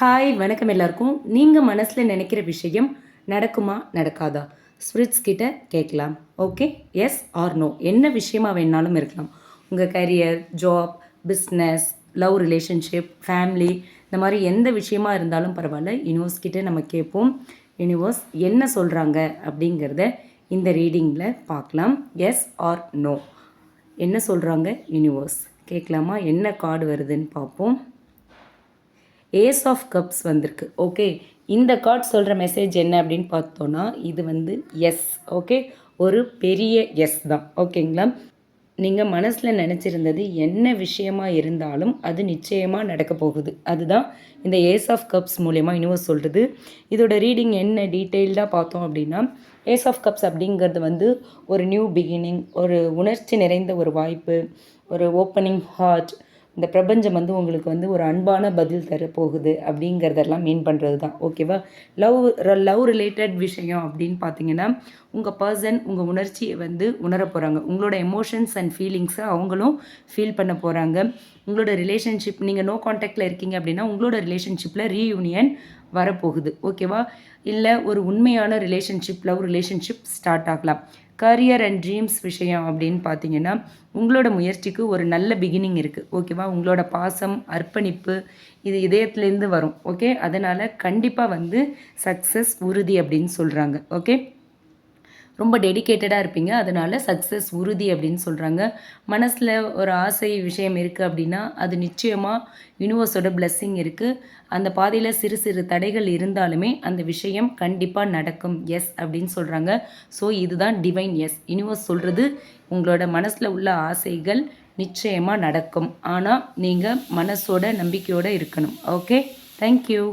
Hi வணக்கம் எல்லாருக்கும். நீங்கள் மனசில் நினைக்கிற விஷயம் நடக்குமா நடக்காதா? ஸ்பிரிட்ஸ் கிட்ட கேட்கலாம். ஓகே? எஸ் ஆர் நோ என்ன விஷயமா வேணாலும் இருக்கலாம். உங்கள் career job business love relationship family இந்த மாதிரி எந்த விஷயமா இருந்தாலும் பரவாயில்ல. யூனிவர்ஸ் கிட்டே நம்ம கேட்போம். யூனிவர்ஸ் என்ன சொல்கிறாங்க அப்படிங்கிறத இந்த ரீடிங்கில் பார்க்கலாம். எஸ் ஆர் நோ என்ன சொல்கிறாங்க யூனிவர்ஸ் கேட்கலாமா? என்ன கார்டு வருதுன்னு பார்ப்போம். ஏஸ் ஆஃப் கப்ஸ் வந்திருக்கு. ஓகே இந்த கார்ட் சொல்கிற மெசேஜ் என்ன அப்படின்னு பார்த்தோன்னா இது வந்து எஸ் ஓகே ஒரு பெரிய எஸ் தான். ஓகேங்களா நீங்கள் மனசில் நினச்சிருந்தது என்ன விஷயமா இருந்தாலும் அது நிச்சயமாக நடக்க போகுது. அதுதான் இந்த ஏஸ் ஆஃப் கப்ஸ் மூலயமா யூனிவர்ஸ் சொல்கிறது இதோட ரீடிங் என்ன டீட்டெயில்டாக பார்த்தோம் அப்படின்னா ஏஸ் ஆஃப் கப்ஸ் அப்படிங்கிறது வந்து ஒரு நியூ பிகினிங் ஒரு உணர்ச்சி நிறைந்த ஒரு வாய்ப்பு ஒரு ஓப்பனிங் ஹார்ட் இந்த பிரபஞ்சம் வந்து உங்களுக்கு வந்து ஒரு அன்பான பதில் தர போகுது அப்படிங்கிறதெல்லாம் மீன் பண்ணுறது தான் ஓகேவா லவ் லவ் ரிலேட்டட் விஷயம் அப்படின்னு பார்த்தீங்கன்னா உங்கள் பர்சன் உங்கள் உணர்ச்சியை வந்து உணர போகிறாங்க உங்களோட எமோஷன்ஸ் அண்ட் ஃபீலிங்ஸை அவங்களும் ஃபீல் பண்ண போகிறாங்க உங்களோட ரிலேஷன்ஷிப் நீங்கள் நோ காண்டாக்டில் இருக்கீங்க அப்படின்னா உங்களோட ரிலேஷன்ஷிப்பில் ரீயூனியன் வரப்போகுது. ஓகேவா? இல்லை ஒரு உண்மையான ரிலேஷன்ஷிப் லவ் ரிலேஷன்ஷிப் ஸ்டார்ட் ஆகலாம். கரியர் அண்ட் ட்ரீம்ஸ் விஷயம் அப்படின்னு பார்த்தீங்கன்னா உங்களோட முயற்சிக்கு ஒரு நல்ல பிகினிங் இருக்குது ஓகேவா? உங்களோட பாசம் அர்ப்பணிப்பு இது இதயத்துலேருந்து வரும். ஓகே? அதனால் கண்டிப்பாக வந்து சக்ஸஸ் உறுதி அப்படின்னு சொல்கிறாங்க ஓகே? ரொம்ப டெடிக்கேட்டடாக இருப்பீங்க. அதனால் சக்ஸஸ் உறுதி அப்படின்னு சொல்கிறாங்க மனசில் ஒரு ஆசை விஷயம் இருக்குது அப்படின்னா அது நிச்சயமாக யூனிவர்ஸோட பிளெஸ்ஸிங் இருக்குது அந்த பாதையில் சிறு சிறு தடைகள் இருந்தாலுமே அந்த விஷயம் கண்டிப்பாக நடக்கும். எஸ் அப்படின்னு சொல்கிறாங்க ஸோ இதுதான் டிவைன் எஸ் யூனிவர்ஸ் சொல்கிறது உங்களோட மனசில் உள்ள ஆசைகள் நிச்சயமாக நடக்கும். ஆனால் நீங்கள் மனசோட நம்பிக்கையோடு இருக்கணும். Okay thank you